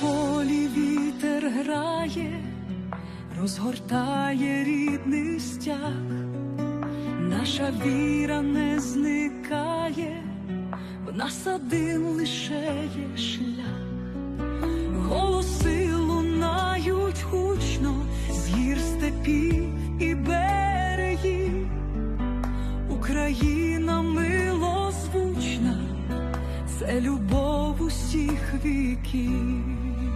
полі вітер грає, розгортає рідний стяг, наша віра не зникає, в нас один лише є шлях, голоси лунають гучно з гір степів і берегів, Україна милозвучна, це любов усіх віків.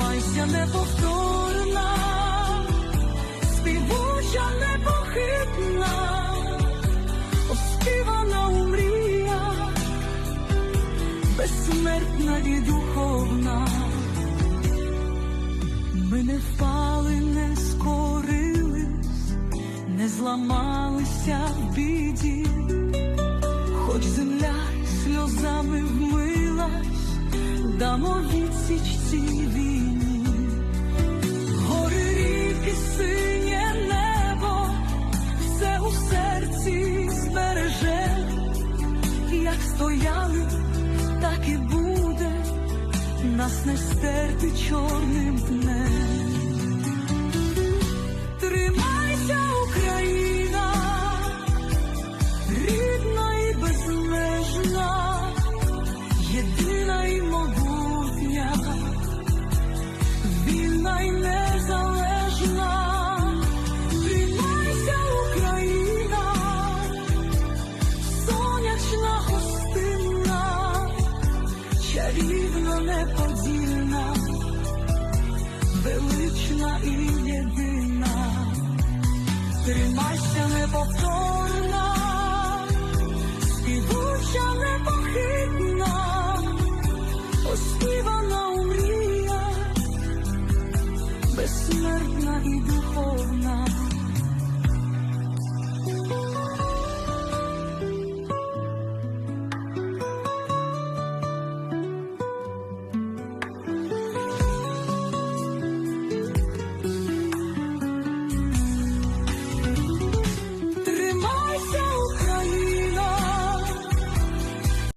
тримайся неповторна, співуча непохитна, оспівана у мріях, безсмертна і духовна. Ми не впали, не скорились, не зламалися в біді. Хоч земля сльозами вмилась, дамо відсіч і буде, нас не стерти чорним днем. рівно неподільна, велична і єдина, тримайся неповторна, і співуча непохитна, оспівана у мріях, безсмертна і духовна.